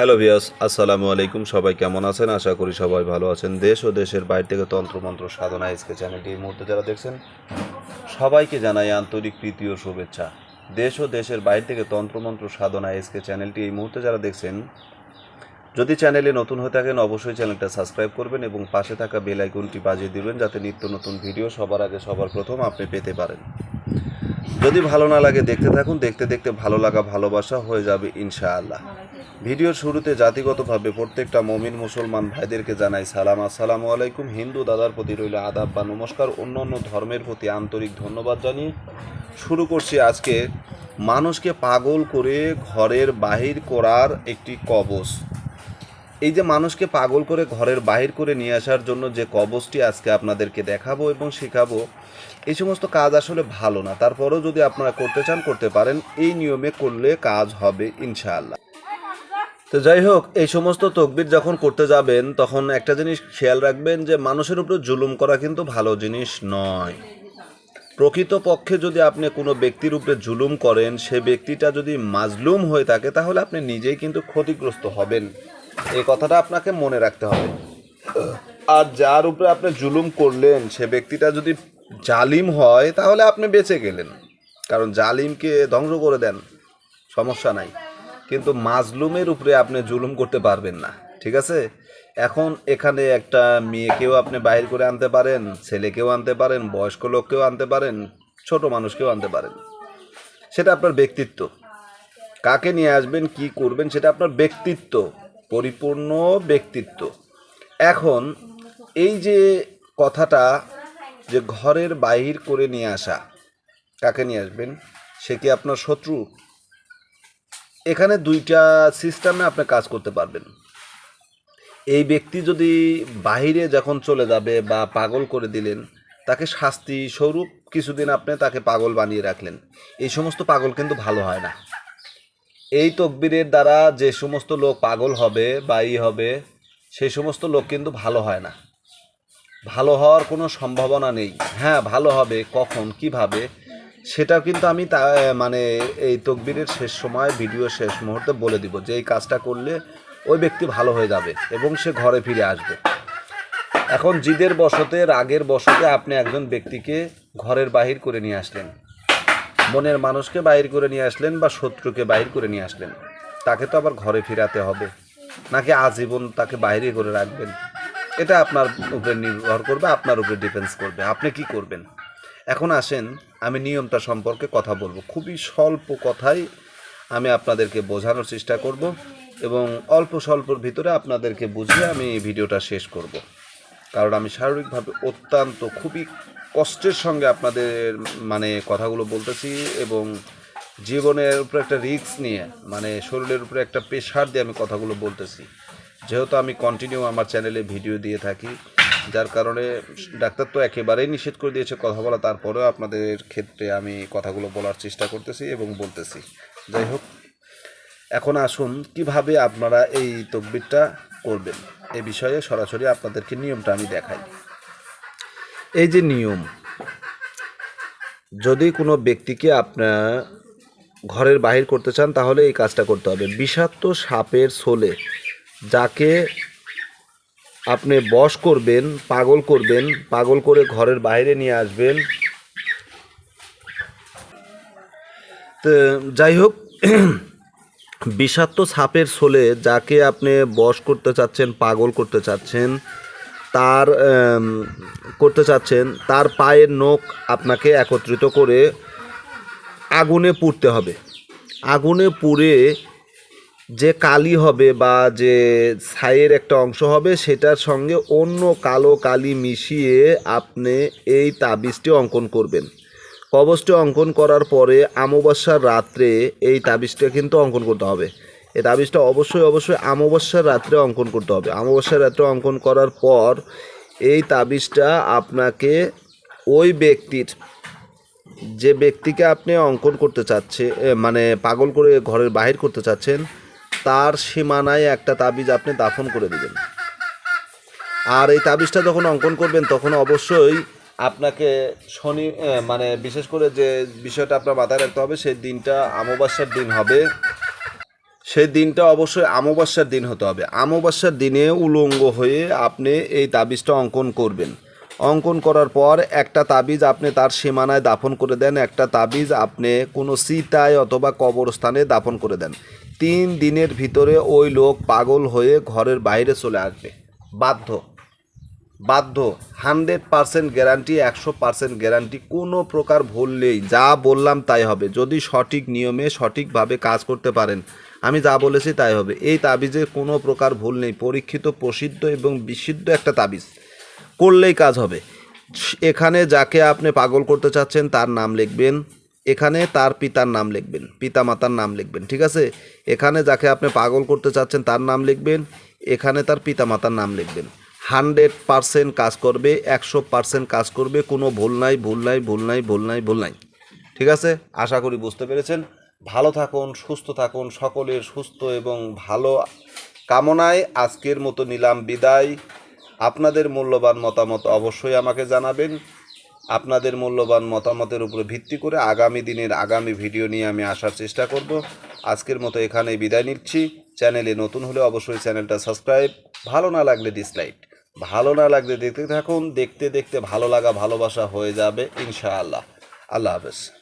Hello ভিয়াস আসসালামু আলাইকুম। সবাই কেমন আছেন? আশা করি সবাই ভালো আছেন। দেশ ও দেশের বাইরে থেকে তন্ত্রমন্ত্র সাধনা এসকে চ্যানেলটি এই মুহূর্তে যারা দেখছেন, সবাইকে জানাই আন্তরিক প্রীতি ও শুভেচ্ছা। দেশ ও দেশের বাইরে থেকে তন্ত্রমন্ত্র সাধনা এসকে চ্যানেলটি এই মুহূর্তে যারা দেখছেন, যদি চ্যানেলে নতুন হয়ে থাকেন, অবশ্যই চ্যানেলটা সাবস্ক্রাইব করবেন এবং পাশে থাকা বেল আইকনটি বাজিয়ে দিবেন, যাতে নিত্য নতুন ভিডিও সবার আগে, সবার প্রথম আপনি পেতে পারেন। যদি ভালো না লাগে দেখতে থাকুন, দেখতে দেখতে ভালো লাগা, ভালোবাসা হয়ে যাবে ইনশাআল্লাহ। ভিডিওর শুরুতে জাতিগতভাবে প্রত্যেকটা মমিন মুসলমান ভাইদেরকে জানাই সালাম। আসসালামু আলাইকুম। হিন্দু দাদার প্রতি রইল আদাব বা নমস্কার। অন্য অন্য ধর্মের প্রতি আন্তরিক ধন্যবাদ জানিয়ে শুরু করছি আজকে মানুষকে পাগল করে ঘরের বাহির করার একটি কবচ। এই যে মানুষকে পাগল করে ঘরের বাহির করে নিয়ে আসার জন্য যে কবচটি আজকে আপনাদেরকে দেখাবো এবং শেখাবো, এই সমস্ত কাজ আসলে ভালো না। তারপরেও যদি আপনারা করতে চান, করতে পারেন। এই নিয়মে করলে কাজ হবে ইনশাআল্লাহ। তো যাই হোক, এই সমস্ত তকবির যখন করতে যাবেন, তখন একটা জিনিস খেয়াল রাখবেন যে মানুষের উপরে জুলুম করা কিন্তু ভালো জিনিস নয়। প্রকৃতপক্ষে যদি আপনি কোনো ব্যক্তির উপরে জুলুম করেন, সে ব্যক্তিটা যদি মাজলুম হয়ে থাকে, তাহলে আপনি নিজেই কিন্তু ক্ষতিগ্রস্ত হবেন। এই কথাটা আপনাকে মনে রাখতে হবে। আর যার উপরে আপনি জুলুম করলেন, সে ব্যক্তিটা যদি জালিম হয়, তাহলে আপনি বেঁচে গেলেন। কারণ জালিমকে ধ্বংস করে দেন। সমস্যা নাই। কিন্তু মাজলুমের উপরে আপনি জুলুম করতে পারবেন না, ঠিক আছে? এখন এখানে একটা মেয়েকেও আপনি বাহির করে আনতে পারেন, ছেলেকেও আনতে পারেন, বয়স্ক লোককেও আনতে পারেন, ছোট মানুষকেও আনতে পারেন। সেটা আপনার ব্যক্তিত্ব। কাকে নিয়ে আসবেন, কি করবেন, সেটা আপনার ব্যক্তিত্ব, পরিপূর্ণ ব্যক্তিত্ব। এখন এই যে কথাটা যে ঘরের বাহির করে নিয়ে আসা, কাকে নিয়ে আসবেন? সে কি আপনার শত্রু? এখানে দুইটা সিস্টেমে আপনি কাজ করতে পারবেন। এই ব্যক্তি যদি বাহিরে যখন চলে যাবে বা পাগল করে দিলেন, তাকে শাস্তি স্বরূপ কিছুদিন আপনি তাকে পাগল বানিয়ে রাখলেন। এই সমস্ত পাগল কিন্তু ভালো হয় না। এই তকবিরের দ্বারা যে সমস্ত লোক পাগল হবে বা ই হবে সেই সমস্ত লোক কিন্তু ভালো হয় না। ভালো হওয়ার কোনো সম্ভাবনা নেই। হ্যাঁ ভালো হবে। কখন? কীভাবে? সেটা কিন্তু আমি তা মানে এই তকবিরের শেষ সময়, ভিডিও শেষ মুহূর্তে বলে দিব যে এই কাজটা করলে ওই ব্যক্তি ভালো হয়ে যাবে এবং সে ঘরে ফিরে আসবে। এখন জিদের বসতে, রাগের বসতে আপনি একজন ব্যক্তিকে ঘরের বাহির করে নিয়ে আসলেন। মনের মানুষকে বাহির করে নিয়ে আসলেন বা শত্রুকে বাহির করে নিয়ে আসলেন। তাকে তো আবার ঘরে ফিরাতে হবে। নাকি আজীবন তাকে বাইরে করে রাখবেন? এটা আপনার উপরে নির্ভর করবে, আপনার উপরে ডিপেন্স করবে। আপনি কি করবেন? এখন আসেন, আমি নিয়মটা সম্পর্কে কথা বলব। খুবই স্বল্প কথাই আমি আপনাদেরকে বোঝানোর চেষ্টা করব এবং অল্প স্বল্পর ভিতরে আপনাদেরকে বুঝিয়ে আমি ভিডিওটা শেষ করব। কারণ আমি শারীরিকভাবে অত্যন্ত খুবই কষ্টের সঙ্গে আপনাদের মানে কথাগুলো বলতেছি এবং জীবনের উপরে একটা রিস্ক নিয়ে মানে শরীরের উপরে একটা প্রেশার দিয়ে আমি কথাগুলো বলতেছি। যেহেতু আমি কন্টিনিউ আমার চ্যানেলে ভিডিও দিয়ে থাকি যার কারণে ডাক্তার তো একেবারেই নিষেধ করে দিয়েছে কথা বলা, তারপরেও আপনাদের ক্ষেত্রে আমি কথাগুলো বলার চেষ্টা করতেছি এবং বলতেছি। যাই হোক, এখন আসুন, কীভাবে আপনারা এই তকবিরটা করবেন? এ বিষয়ে সরাসরি আপনাদেরকে নিয়মটা আমি দেখাই। এই যে নিয়ম, যদি কোনো ব্যক্তিকে আপনার ঘরের বাহির করতে চান, তাহলে এই কাজটা করতে হবে। বিষাক্ত সাপের সোলে যাকে আপনি বশ করবেন, পাগল করবেন, পাগল করে ঘরের বাইরে নিয়ে আসবেন। তো যাই হোক, বিষাক্ত সাপের সোলে যাকে আপনি বশ করতে চাচ্ছেন, পাগল করতে চাচ্ছেন, তার করতে চাচ্ছেন, তার পায়ের নখ আপনাকে একত্রিত করে আগুনে পুড়তে হবে। আগুনে পুড়ে যে কালি হবে বা যে ছাইয়ের একটা অংশ হবে, সেটার সঙ্গে অন্য কালো কালি মিশিয়ে আপনি এই তাবিজটি অঙ্কন করবেন। কবচটি অঙ্কন করার পরে অমাবস্যার রাত্রে এই তাবিজটা কিন্তু অঙ্কন করতে হবে। এই তাবিজটা অবশ্যই অবশ্যই অমাবস্যার রাত্রে অঙ্কন করতে হবে। অমাবস্যার রাত্রে অঙ্কন করার পর এই তাবিজটা আপনাকে ওই ব্যক্তির, যে ব্যক্তিকে আপনি অঙ্কন করতে চাচ্ছে মানে পাগল করে ঘরের বাহির করতে চাচ্ছেন তার সীমানায় একটা তাবিজ আপনি দাফন করে দিবেন। আর এই তাবিজটা যখন অঙ্কন করবেন, তখন অবশ্যই আপনাকে শনি মানে বিশেষ করে যে বিষয়টা আপনার মাথায় রাখতে হবে, সেই দিনটা অমাবস্যার দিন হবে। সেই দিনটা অবশ্যই অমাবস্যার দিন হতে হবে। অমাবস্যার দিনে উলঙ্গ হয়ে আপনি এই তাবিজটা অঙ্কন করবেন। অঙ্কন করার পর একটা তাবিজ আপনি তার সীমানায় দাফন করে দেন, একটা তাবিজ আপনি কোনো সিতায় অথবা কবরস্থানে দাফন করে দেন। তিন দিনের ভিতরে ওই লোক পাগল হয়ে ঘরের বাইরে চলে আসবে। বাধ্য। বাধ্য। হান্ড্রেড পার্সেন্ট গ্যারান্টি, একশো পার্সেন্ট গ্যারান্টি, কোনো প্রকার ভুল নেই। যা বললাম তাই হবে। যদি সঠিক নিয়মে সঠিকভাবে কাজ করতে পারেন, আমি যা বলেছি তাই হবে। এই তাবিজের কোনো প্রকার ভুল নেই। পরীক্ষিত, প্রসিদ্ধ এবং বিশুদ্ধ একটা তাবিজ। করলেই কাজ হবে। এখানে যাকে আপনি পাগল করতে চাচ্ছেন, তার নাম লিখবেন এখানে তার পিতার নাম লিখবেন পিতা মাতার নাম লিখবেন, ঠিক আছে? এখানে যাকে আপনি পাগল করতে চাচ্ছেন, তার নাম লিখবেন, এখানে তার পিতা মাতার নাম লিখবেন। হান্ড্রেড পারসেন্ট কাজ করবে, একশো পারসেন্ট কাজ করবে, কোনো ভুল নাই ভুল নাই ভুল নাই ভুল নাই ভুল নাই। ঠিক আছে? আশা করি বুঝতে পেরেছেন। ভালো থাকুন, সুস্থ থাকুন, সকলের সুস্থ এবং ভালো কামনায় আজকের মতো নিলাম বিদায়। আপনাদের মূল্যবান মতামত অবশ্যই আমাকে জানাবেন। আপনাদের মূল্যবান মতামতের উপরে ভিত্তি করে আগামী দিনের আগামী ভিডিও নিয়ে আমি আসার চেষ্টা করব। আজকের মতো এখানেই বিদায় নিচ্ছি। চ্যানেলে নতুন হলে অবশ্যই চ্যানেলটা সাবস্ক্রাইব। ভালো না লাগলে ডিসলাইক। ভালো না লাগলে দেখতে থাকুন। দেখতে দেখতে ভালো লাগা, ভালোবাসা হয়ে যাবে ইনশাআল্লাহ। আল্লাহ হাফেজ।